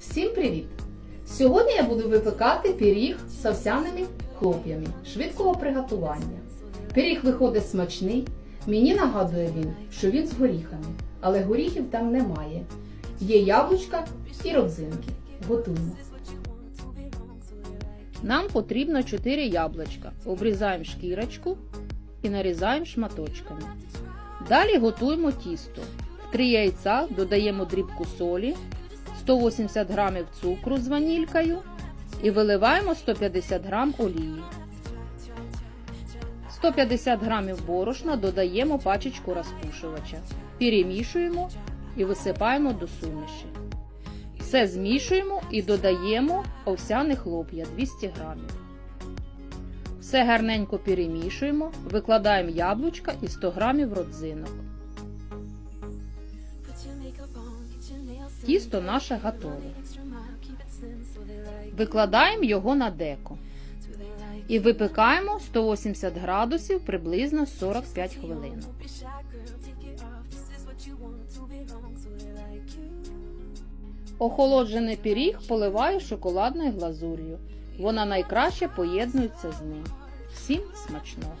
Всім привіт! Сьогодні я буду випекати пиріг з овсяними хлоп'ями швидкого приготування. Пиріг виходить смачний. Мені нагадує він, що він з горіхами, але горіхів там немає. Є яблучка і родзинки. Готуємо. Нам потрібно 4 яблучка. Обрізаємо шкірочку і нарізаємо шматочками. Далі готуємо тісто. В 3 яйця додаємо дрібку солі, 180 г цукру з ванількою і виливаємо 150 г олії. 150 г борошна додаємо пачечку розпушувача. Перемішуємо і висипаємо до суміші. Все змішуємо і додаємо овсяне хлоп'я 200 г. Все гарненько перемішуємо, викладаємо яблучка і 100 г родзинок. Тісто наше готове. Викладаємо його на деко і випікаємо 180 градусів приблизно 45 хвилин. Охолоджений пиріг поливаю шоколадною глазур'ю. Вона найкраще поєднується з ним. Всім смачного!